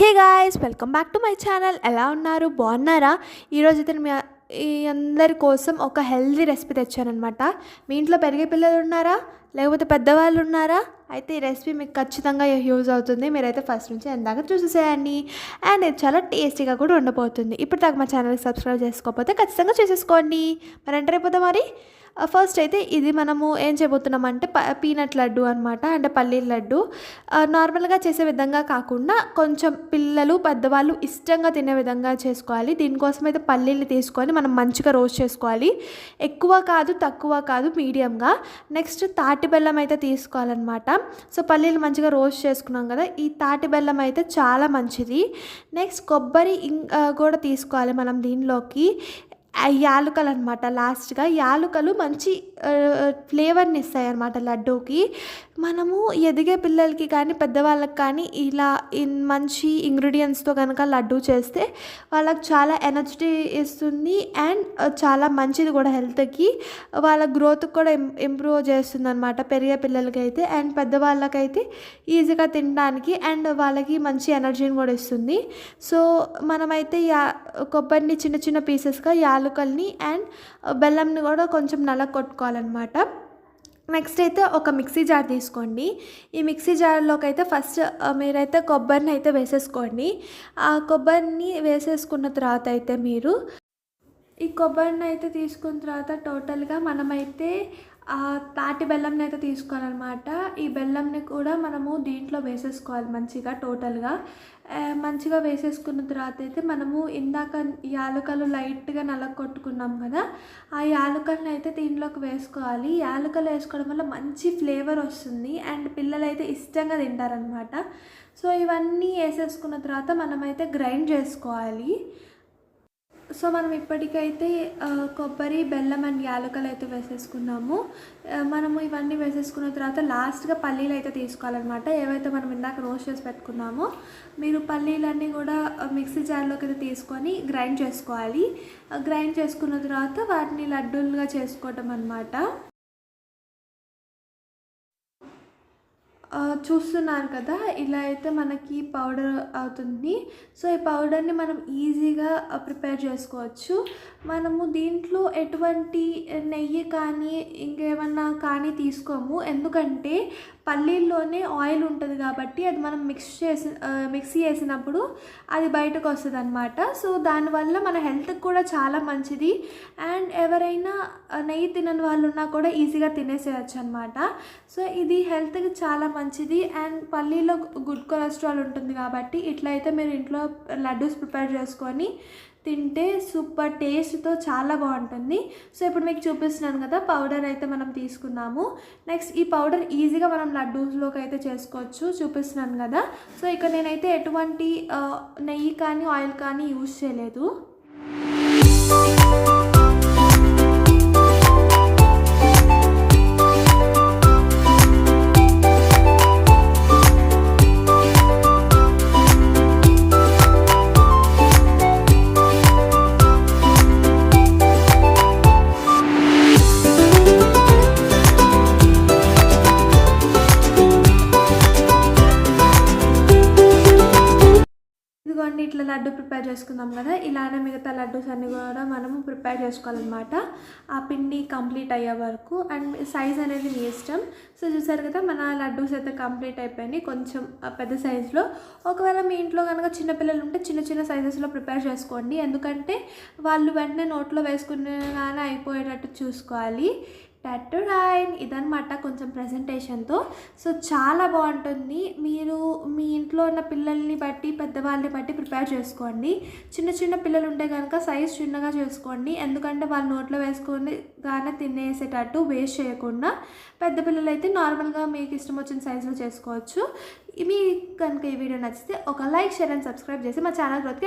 Hey guys welcome back to my channel. ఎలా ఉన్నారు? బాగున్నారా? ఈరోజు అయితే మీ అందరి కోసం ఒక హెల్దీ రెసిపీ తెచ్చానమాట మీ ఇంట్లో పెరిగే పిల్లలు ఉన్నారా? లేకపోతే పెద్దవాళ్ళు ఉన్నారా? అయితే ఈ రెసిపీ మీకు ఖచ్చితంగా యూజ్ అవుతుంది. మీరైతే ఫస్ట్ నుంచి ఎందాక చూసేసేయండి. అండ్ ఇది చాలా టేస్టీగా కూడా ఉండబోతుంది. ఇప్పుడు దాకా మా ఛానల్కి సబ్స్క్రైబ్ చేసుకోకపోతే ఖచ్చితంగా చేసేసుకోండి. మరి ఎంటర్ అయిపోతాం మరి. ఫస్ట్ అయితే ఇది మనము ఏం చేయబోతున్నామంటే ప పీనట్ లడ్డు అనమాట అంటే పల్లీల లడ్డు. నార్మల్గా చేసే విధంగా కాకుండా కొంచెం పిల్లలు పెద్దవాళ్ళు ఇష్టంగా తినే విధంగా చేసుకోవాలి. దీనికోసం అయితే పల్లీలు తీసుకొని మనం మంచిగా రోస్ట్ చేసుకోవాలి. ఎక్కువ కాదు తక్కువ కాదు మీడియంగా. నెక్స్ట్ తాటి బెల్లం అయితే తీసుకోవాలన్నమాట. సో పల్లీలు మంచిగా రోస్ట్ చేసుకున్నాం కదా ఈ తాటి బెల్లం అయితే చాలా మంచిది. నెక్స్ట్ కొబ్బరి కూడా తీసుకోవాలి మనం దీనిలోకి. యాలుకలు అనమాట లాస్ట్గా యాలుకలు మంచి ఫ్లేవర్ని ఇస్తాయి అనమాట లడ్డూకి. మనము ఎదిగే పిల్లలకి కానీ పెద్దవాళ్ళకి కానీ ఇలా ఇన్ మంచి ఇంగ్రీడియంట్స్తో కనుక లడ్డు చేస్తే వాళ్ళకి చాలా ఎనర్జీ ఇస్తుంది అండ్ చాలా మంచిది కూడా హెల్త్కి. వాళ్ళ గ్రోత్ కూడా ఇంప్రూవ్ చేస్తుంది అనమాట పెరిగే పిల్లలకి అయితే అండ్ పెద్దవాళ్ళకైతే ఈజీగా తినడానికి అండ్ వాళ్ళకి మంచి ఎనర్జీని కూడా ఇస్తుంది. సో మనమైతే యా కొబ్బరిని చిన్న చిన్న పీసెస్గా యాలుకల్ని అండ్ బెల్లంని కూడా కొంచెం నల్ల కొట్టుకోవాలన్నమాట. నెక్స్ట్ అయితే ఒక మిక్సీ జార్ తీసుకోండి. ఈ మిక్సీ జార్లోకి అయితే ఫస్ట్ మీరైతే కొబ్బరిని అయితే వేసేసుకోండి. ఆ కొబ్బరిని వేసేసుకున్న తర్వాత అయితే మీరు ఈ కొబ్బరిని అయితే తీసుకున్న తర్వాత టోటల్గా మనమైతే తాటి బెల్లంని అయితే తీసుకోవాలన్నమాట. ఈ బెల్లంని కూడా మనము దీంట్లో వేసేసుకోవాలి మంచిగా టోటల్గా. మంచిగా వేసేసుకున్న తర్వాత అయితే మనము ఇందాక యాలకలు లైట్గా నలగొట్టుకున్నాం కదా ఆ యాలకల్ని అయితే దీంట్లోకి వేసుకోవాలి. యాలకలు వేసుకోవడం వల్ల మంచి ఫ్లేవర్ వస్తుంది అండ్ పిల్లలు అయితే ఇష్టంగా తింటారనమాట సో ఇవన్నీ వేసేసుకున్న తర్వాత మనమైతే గ్రైండ్ చేసుకోవాలి. సో మనం ఇప్పటికైతే కొబ్బరి బెల్లం అండ్ యాలకలు అయితే వేసేసుకున్నాము. మనము ఇవన్నీ వేసేసుకున్న తర్వాత లాస్ట్గా పల్లీలు అయితే తీసుకోవాలన్నమాట. ఏవైతే మనం ఇందాక రోస్ట్ చేసి పెట్టుకున్నామో మీరు పల్లీలన్నీ కూడా మిక్సీ జార్లోకి అయితే తీసుకొని గ్రైండ్ చేసుకోవాలి. గ్రైండ్ చేసుకున్న తర్వాత వాటిని లడ్డూలుగా చేసుకోవటం అనమాట చూస్తున్నారు కదా ఇలా అయితే మనకి పౌడర్ అవుతుంది. సో ఈ పౌడర్ని మనం ఈజీగా ప్రిపేర్ చేసుకోవచ్చు. మనము దీంట్లో ఎటువంటి నెయ్యి కానీ ఇంకేమన్నా కానీ తీసుకోము. ఎందుకంటే పల్లీల్లోనే ఆయిల్ ఉంటుంది కాబట్టి అది మనం మిక్స్ చేసి మిక్సీ వేసినప్పుడు అది బయటకు వస్తుంది అనమాట సో దానివల్ల మన హెల్త్కి కూడా చాలా మంచిది. అండ్ ఎవరైనా నెయ్యి తినని వాళ్ళు ఉన్నా కూడా ఈజీగా తినేసేయచ్చు అనమాట సో ఇది హెల్త్కి చాలా మంచిది. అండ్ పల్లీలో గుడ్ కొలెస్ట్రాల్ ఉంటుంది కాబట్టి ఇట్లయితే మీరు ఇంట్లో లడ్డూస్ ప్రిపేర్ చేసుకొని తింటే సూపర్ టేస్ట్తో చాలా బాగుంటుంది. సో ఇప్పుడు మీకు చూపిస్తున్నాను కదా పౌడర్ అయితే మనం తీసుకున్నాము. నెక్స్ట్ ఈ పౌడర్ ఈజీగా మనం లడ్డూస్లోకి అయితే చేసుకోవచ్చు చూపిస్తున్నాను కదా. సో ఇక్కడ నేనైతే ఎటువంటి నెయ్యి కానీ ఆయిల్ కానీ యూజ్ చేయలేదు. అన్ని ఇట్లా లడ్డు ప్రిపేర్ చేసుకుందాం కదా ఇలానే మిగతా లడ్డూస్ అన్నీ కూడా మనము ప్రిపేర్ చేసుకోవాలన్నమాట. ఆ పిండి కంప్లీట్ అయ్యే వరకు అండ్ సైజ్ అనేది మీ ఇష్టం. సో చూసారు కదా మన లడ్డూస్ అయితే కంప్లీట్ అయిపోయినాయి. కొంచెం పెద్ద సైజులో ఒకవేళ మీ ఇంట్లో కనుక చిన్నపిల్లలు ఉంటే చిన్న చిన్న సైజెస్లో ప్రిపేర్ చేసుకోండి. ఎందుకంటే వాళ్ళు వెంటనే నోట్లో వేసుకునే అయిపోయేటట్టు చూసుకోవాలి. టట్టు రైన్ ఇదనమాట కొంచెం ప్రజెంటేషన్తో సో చాలా బాగుంటుంది. మీరు మీ ఇంట్లో ఉన్న పిల్లల్ని బట్టి పెద్దవాళ్ళని బట్టి ప్రిపేర్ చేసుకోండి. చిన్న చిన్న పిల్లలు ఉంటే కనుక సైజ్ చిన్నగా చేసుకోండి. ఎందుకంటే వాళ్ళు నోట్లో వేసుకొని గానే తినేసేటట్టు వేస్ట్ చేయకుండా పెద్ద పిల్లలు అయితే నార్మల్గా మీకు ఇష్టం వచ్చిన సైజులో చేసుకోవచ్చు. మీకు కనుక ఈ వీడియో నచ్చితే ఒక లైక్ షేర్ అండ్ సబ్స్క్రైబ్ చేసి మా ఛానల్ గ్రోత్కి